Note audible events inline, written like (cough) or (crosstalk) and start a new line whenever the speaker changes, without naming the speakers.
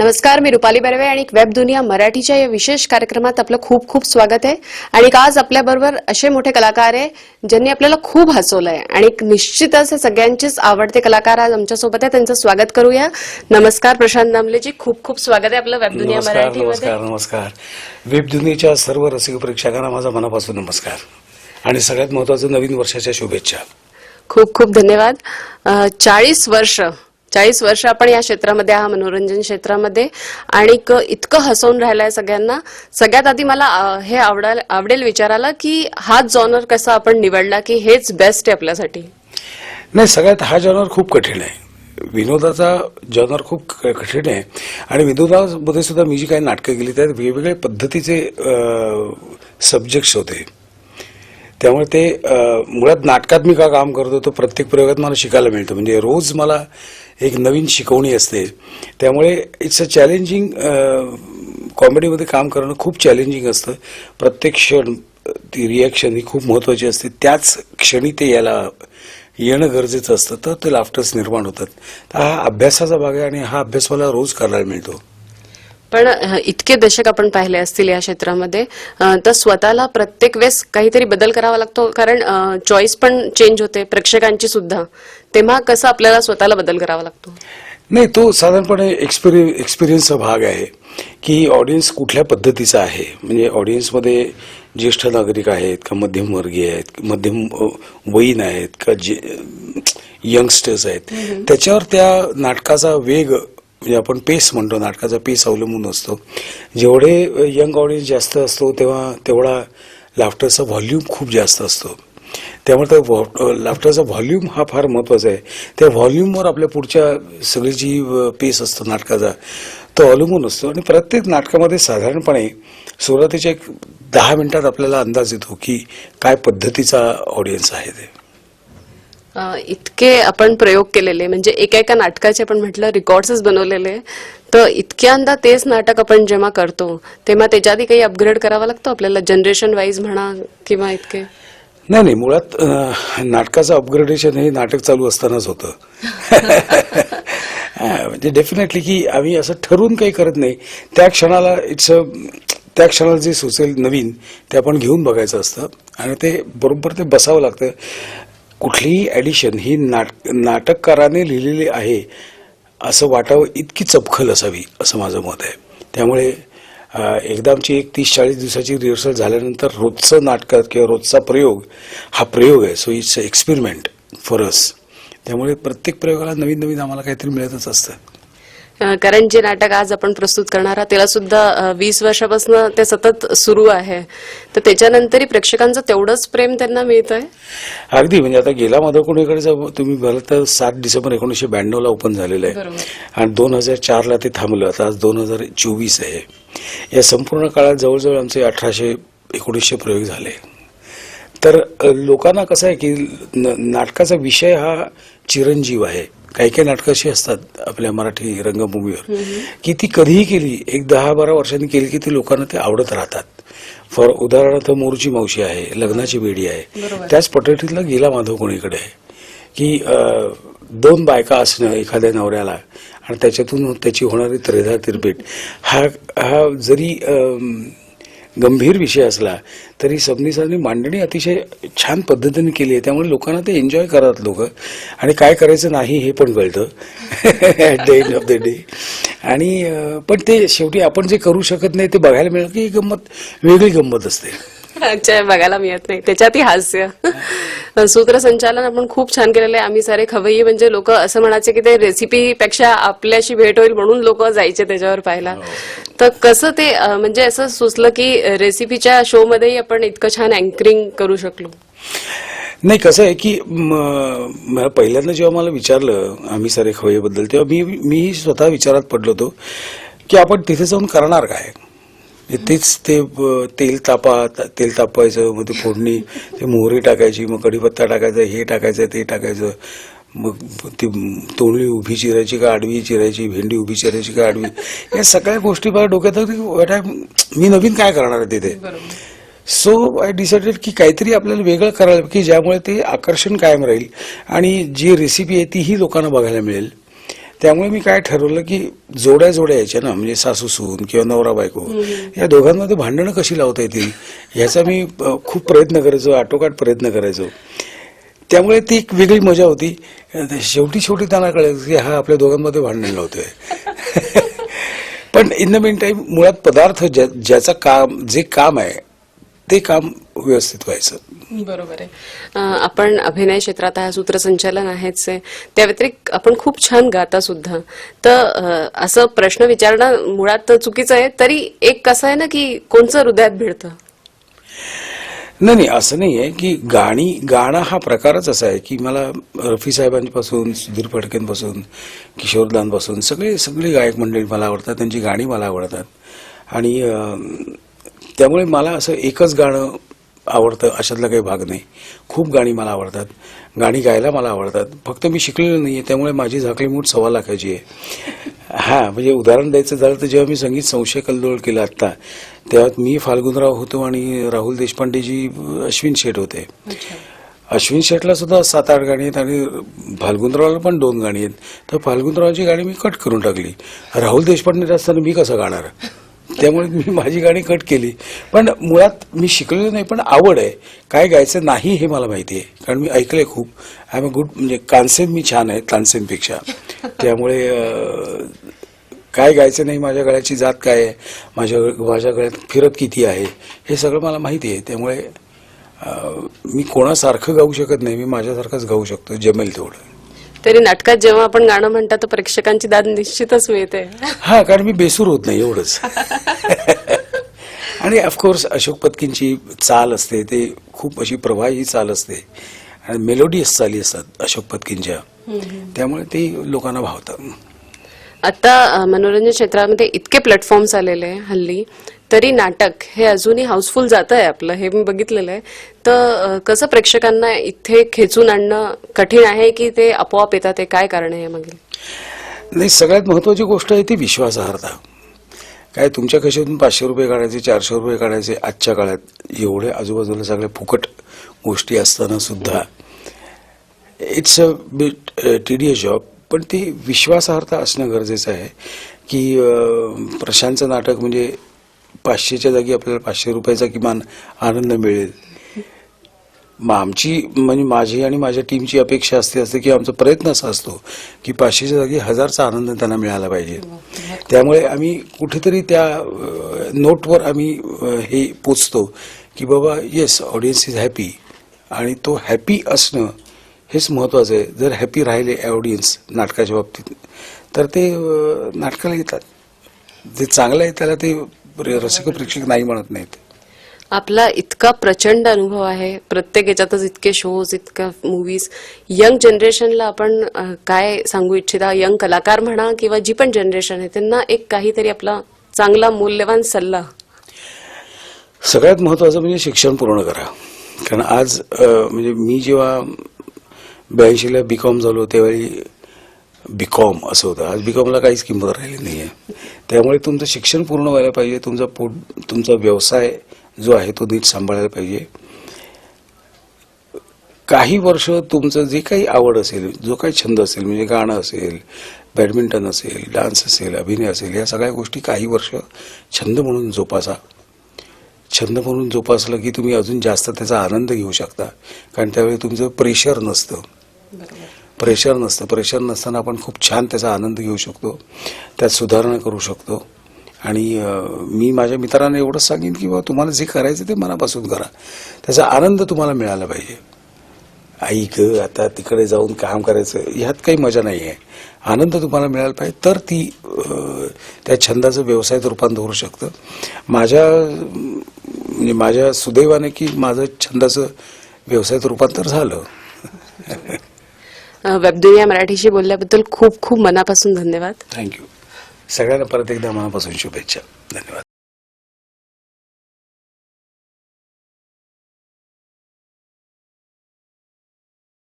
नमस्कार मी रुपाली बर्वे आणि वेब दुनिया मराठीच्या या विशेष कार्यक्रमात आपलं खूप खूप स्वागत आहे. आणि आज आपल्याबरोबर असे मोठे कलाकार आहे ज्यांनी आपल्याला खूप हसवलंय. आणि निश्चितच सगळ्यांचेच आवडते कलाकार आज आमच्यासोबत आहे त्यांचं स्वागत करूया. नमस्कार प्रशांत नामलेजी. खूप खूप स्वागत आहे आपलं वेब दुनिया
नमस्कार
मराठीमध्ये.
नमस्कार नमस्कार. वेब दुनियेच्या सर्व रसिक प्रेक्षकांना माझा मनापासून नमस्कार. आणि सगळ्यात महत्वाचं नवीन वर्षाच्या शुभेच्छा.
खूप खूप धन्यवाद. चाळीस वर्ष चाळीस वर्ष आपण या क्षेत्रामध्ये हा मनोरंजन क्षेत्रामध्ये. आणि इतकं हसवून राहिलंय सगळ्यांना. सगळ्यात आधी मला हे आवडाल आवडेल विचारायला की हाच जॉनर कसा आपण निवडला की हेच बेस्ट आहे आपल्यासाठी?
नाही सगळ्यात हा जॉनर खूप कठीण आहे. विनोदाचा जॉनर खूप कठीण आहे. आणि विनोदामध्ये सुद्धा मी जी काही नाटकं केली त्यात वेगवेगळ्या पद्धतीचे सब्जेक्ट्स होते. त्यामुळे ते मुळात नाटकात मी का काम करतो तो प्रत्येक प्रयोगात मला शिकायला मिळतं. म्हणजे रोज मला एक नवीन शिकवणी असते. त्यामुळे इट्स अ चॅलेंजिंग कॉमेडीमध्ये काम करणं खूप चॅलेंजिंग असतं. प्रत्येक क्षण ती रिॲक्शन ही खूप महत्त्वाची असते. त्याच क्षणी ते याला येणं गरजेचं असतं. तर ते लाफ्टर्स निर्माण होतात. तर हा अभ्यासाचा भाग आहे आणि हा अभ्यास मला रोज करायला मिळतो.
पण इतके दशक आपण पाहिले असतील या क्षेत्रामध्ये तर स्वतःला प्रत्येक वेळेस काहीतरी बदल करावा लागतो. कारण चॉईस पण चेंज होते प्रेक्षकांची सुद्धा. तेव्हा कसं आपल्याला स्वतःला बदल करावा लागतो?
नाही तो साधारणपणे एक्सपिरि एक्सपिरियन्सचा भाग आहे की ऑडियन्स कुठल्या पद्धतीचा आहे. म्हणजे ऑडियन्समध्ये ज्येष्ठ नागरिक आहेत का मध्यमवर्गीय आहेत मध्यम वयीन आहेत का जे यंगस्टर्स आहेत. त्याच्यावर त्या नाटकाचा वेग म्हणजे आपण पेस म्हणतो नाटकाचा पेस अवलंबून असतो. जेवढे यंग ऑडियन्स जास्त असतो तेव्हा तेवढा लाफ्टरचा व्हॉल्यूम खूप जास्त असतो. त्यामुळे त्या लाफ्टरचा व्हॉल्यूम हा फार महत्त्वाचा आहे. त्या व्हॉल्यूमवर आपल्या पुढच्या सगळी जी पेस असतो नाटकाचा तो अवलंबून असतो. आणि प्रत्येक नाटकामध्ये साधारणपणे सुरुवातीच्या एक दहा मिनिटात आपल्याला अंदाज येतो की काय पद्धतीचा ऑडियन्स आहे ते.
इतके आपण प्रयोग केलेले म्हणजे एका एका नाटकाचे आपण म्हटलं रेकॉर्ड्सच बनवलेले तर इतक्यांदा तेच नाटक आपण जेव्हा करतो तेव्हा त्याच्या आधी काही अपग्रेड करावा लागतो आपल्याला? जनरेशन वाईज म्हणा किंवा इतके?
नाही नाही मुळात नाटकाचं अपग्रेडेशन हे नाटक चालू असतानाच होतं. (laughs) म्हणजे डेफिनेटली की आम्ही असं ठरवून काही करत नाही. त्या क्षणाला इट्स अ त्या क्षणाला जे सुचेल नवीन ते आपण घेऊन बघायचं असतं. आणि ते बरोबर ते बसावं लागतं. कुठलीही ॲडिशन ही नाट नाटककाराने लिहिलेली आहे असं वाटावं इतकी चपखल असावी असं माझं मत आहे. त्यामुळे एकदा आमची एक तीस चाळीस दिवसाची रिहर्सल झाल्यानंतर रोजचं नाटकात किंवा रोजचा प्रयोग हा प्रयोग आहे. So it's experiment for us त्यामुळे प्रत्येक प्रयोगाला नवीन नवीन आम्हाला काहीतरी मिळतच असतं.
कारण जे नाटक आज आपण प्रस्तुत करणार आहात त्याला सुद्धा वीस वर्षापासून ते सतत सुरू आहे. तर त्याच्यानंतरही प्रेक्षकांचं तेवढंच प्रेम त्यांना मिळत आहे
अगदी. म्हणजे आता गेला माधवकुणेकडे जर तुम्ही बघाल तर सात डिसेंबर एकोणीसशे ब्याण्णवला ओपन झालेलं आहे. आणि दोन हजार चारला ते थांबलं. आता आज दोन हजार चोवीस आहे. या संपूर्ण काळात जवळजवळ आमचे अठराशे एकोणीसशे प्रयोग झाले. तर लोकांना कसं आहे की नाटकाचा विषय हा चिरंजीव आहे. काही काही नाटकं अशी असतात आपल्या मराठी रंगभूमीवर की ती कधीही केली एक दहा बारा वर्षांनी केली की ती लोकांना ते आवडत राहतात. फॉर उदाहरणार्थ मोरची मावशी आहे लग्नाची बेडी आहे. त्याच पटरीतला गेला माधव कोणीकडे आहे की दोन बायका असणं एखाद्या नवऱ्याला आणि त्याच्यातून त्याची होणारी त्रेधा तिरपीट हा हा जरी गंभीर विषय असला तरी सबनीसांनी मांडणी अतिशय छान पद्धतीने केली आहे. त्यामुळे लोकांना ते एन्जॉय करतात लोक. आणि काय करायचं नाही हे पण कळतं. At the end of the day आणि पण ते शेवटी आपण जे करू शकत नाही ते बघायला मिळालं की गंमत वेगळी गंमत असते.
अच्छा बघायला मिळत नाही. त्याच्यातही हास्य. सूत्रसंचालन आपण खूप छान केलेलं आहे. आम्ही सारे खवय्ये म्हणजे लोक असं म्हणायचे की ते रेसिपी पेक्षा आपल्याशी भेट होईल म्हणून लोक जायचे त्याच्यावर पाहायला. तर कसं ते म्हणजे असं सुचलं की रेसिपीच्या शो मध्येही आपण इतकं छान अँकरिंग करू शकलो.
नाही कसं आहे की म, मला पहिल्यांदा जेव्हा मला विचारलं आम्ही सारे खवय्याबद्दल तेव्हा मी मीही स्वतः विचारात पडलो होतो की आपण तिथे जाऊन करणार काय? तेच ते तेल तापा तेल तापवायचं मग ते फोडणी ते मोहरी टाकायची मग कढीपत्ता टाकायचा हे टाकायचं ते टाकायचं. मग ती तोंडली उभी चिरायची का आडवी चिरायची भेंडी उभी चिरायची का आडवी या सगळ्या गोष्टी मला डोक्यात की मी नवीन काय करणार आहे तिथे? सो आय डिसाइडेड की काहीतरी आपल्याला वेगळं करायला की ज्यामुळे ते आकर्षण कायम राहील आणि जी रेसिपी आहे तीही लोकांना बघायला मिळेल. त्यामुळे मी काय ठरवलं की जोड्या जोड्या यायच्या ना म्हणजे सासू सून किंवा नवरा बायको या दोघांमध्ये भांडणं कशी लावता येतील ह्याचा मी खूप प्रयत्न करायचो आटोकाट प्रयत्न करायचो. त्यामुळे ती एक वेगळी मजा होती. शेवटी शेवटी त्यांना कळायचं की हा आपल्या दोघांमध्ये भांडण लावतोय. (laughs) पण इन द मेन टाईम मुळात पदार्थ ज्या ज्याचं काम जे काम आहे ते काम व्यवस्थित व्हायचं.
बरोबर आहे. अं, आपण अभिनय क्षेत्रात आहे सूत्रसंचालन आहेच आहे. त्या व्यतिरिक्त आपण खूप छान गाता सुद्धा. तर अं, असं प्रश्न विचारणं मुळात चुकीचं आहे तरी एक कसं आहे ना की कोणचं हृदयात भिडतं?
नाही नाही असं नाही आहे की गाणी गाणं हा प्रकारच असा आहे की मला रफी साहेबांपासून सुधीर फडकेंपासून किशोरदांपासून सगळे सगळे गायक मंडळी मला आवडतात त्यांची गाणी मला आवडतात. आणि अं, त्यामुळे मला असं एकच गाणं आवडतं अशातला काही भाग नाही. खूप गाणी मला आवडतात. गाणी गायला मला आवडतात. फक्त मी शिकलेलो नाही आहे त्यामुळे माझी झाकली मूठ सव्वा लाखाची आहे. हा म्हणजे उदाहरण द्यायचं झालं तर जेव्हा मी संगीत संशय कल्लोळ केला आत्ता तेव्हा मी फाल्गुनराव होतो आणि राहुल देशपांडेजी अश्विन शेठ होते. अश्विन शेठला सुद्धा सात आठ गाणी आहेत आणि फाल्गुनरावला पण दोन गाणी आहेत. तर फाल्गुनरावची गाणी मी कट करून टाकली. राहुल देशपांडे असताना मी कसं गाणार? त्यामुळे मी माझी गाणी कट केली. पण मुळात मी शिकलेलो नाही पण आवड आहे. काय गायचं नाही हे मला माहिती आहे. कारण मी ऐकलंय खूप. आय एम अ गुड म्हणजे कानसेन मी छान आहे तानसेनपेक्षा त्यामुळे काय गायचं नाही माझ्या गळ्याची जात काय आहे माझ्या माझ्या गळ्यात फिरत किती आहे हे सगळं मला माहिती आहे. त्यामुळे मी कोणासारखं गाऊ शकत नाही मी माझ्यासारखंच गाऊ शकतो जमेल तेवढं.
तरी नाटकात जेव्हा आपण गाणं म्हणतात तर प्रेक्षकांची दाद निश्चितच मिळते.
हा कारण मी बेसूर होत नाही एवढंच. (laughs) आणि ऑफकोर्स अशोक पत्कींची चाल असते ते खूप अशी प्रवाही चाल असते. आणि मेलोडियस चाली असतात अशोक पत्कींच्या. त्यामुळे ते लोकांना भावतं
आता अ, मनोरंजन क्षेत्रामध्ये इतके प्लॅटफॉर्म्स आलेले आहे हल्ली. तरी नाटक हे अजूनही हाऊसफुल जात आहे आपलं हे मी बघितलेलं आहे. तर कसं प्रेक्षकांना इथे खेचून आणणं कठीण आहे की ते आपोआप येतात? ते काय कारण आहे यामागील?
नाही सगळ्यात महत्वाची गोष्ट आहे ती विश्वासार्हता. काय तुमच्या खिशातून पाचशे रुपये काढायचे चारशे रुपये काढायचे आजच्या काळात? एवढे आजूबाजूला सगळ्या फुकट गोष्टी असताना सुद्धा. It's a bit tedious job पण ती विश्वासार्हता असणं गरजेचं आहे की प्रशांतचं नाटक म्हणजे पाचशेच्या जागी आपल्याला पाचशे रुपयाचा किमान आनंद मिळेल. मग आमची म्हणजे माझी आणि माझ्या टीमची अपेक्षा असते असते की आमचा प्रयत्न असा असतो की पाचशेच्या जागी हजारचा आनंद त्यांना मिळाला पाहिजे. त्यामुळे आम्ही कुठेतरी त्या नोटवर आम्ही हे पोचतो की बाबा येस ऑडियन्स इज हॅपी आणि तो हॅपी असणं हेच महत्वाचं आहे. जर हॅपी राहिले ऑडियन्स नाटकाच्या बाबतीत तर ते नाटकाला येतात. जे चांगलं आहे त्याला ते रसिक प्रेक्षक नाही म्हणत नाहीत.
आपला इतका प्रचंड अनुभव आहे. प्रत्येक याच्यातच इतके शोज इतका मूवीज यंग जनरेशनला आपण काय सांगू इच्छिता? यंग कलाकार म्हणा किंवा जी पण जनरेशन आहे त्यांना एक काहीतरी आपला चांगला मूल्यवान सल्ला.
सगळ्यात महत्वाचं म्हणजे शिक्षण पूर्ण करा. कारण आज म्हणजे मी जेव्हा ब्याऐंशीला बी कॉम झालो त्यावेळी बी कॉम असं होतं. आज बी कॉमला काहीच किंमत राहिली नाही आहे त्यामुळे तुमचं शिक्षण पूर्ण व्हायला पाहिजे. तुमचा पोट तुमचा व्यवसाय जो आहे तो नीट सांभाळायला पाहिजे. काही वर्ष तुमचं जे काही आवड असेल जो काही छंद असेल म्हणजे गाणं असेल बॅडमिंटन असेल डान्स असेल अभिनय असेल या सगळ्या गोष्टी काही वर्ष छंद म्हणून जोपासा. छंद म्हणून जोपासलं की तुम्ही अजून जास्त त्याचा आनंद घेऊ शकता. कारण त्यावेळी तुमचं प्रेशर नसतं. प्रेशर नसतं. प्रेशर नसताना आपण खूप छान त्याचा आनंद घेऊ शकतो. त्यात सुधारणा करू शकतो. आणि मी माझ्या मित्रांना एवढंच सांगेन की बाबा तुम्हाला जे करायचं ते मनापासून करा. त्याचा आनंद तुम्हाला मिळाला पाहिजे. आई ग आता तिकडे जाऊन काम करायचं ह्यात काही मजा नाही आहे. आनंद तुम्हाला मिळाला पाहिजे तर ती त्या छंदाचं व्यवसायात रूपांतर होऊ शकतं. माझ्या म्हणजे माझ्या सुदैवाने की माझं छंदाचं व्यवसायात रूपांतर झालं. (laughs)
वेबदुनिया मराठीशी बोलल्याबद्दल खूप खूप मनापासून धन्यवाद.
थँक्यू सगळ्यांना परत एकदा मनापासून शुभेच्छा. धन्यवाद.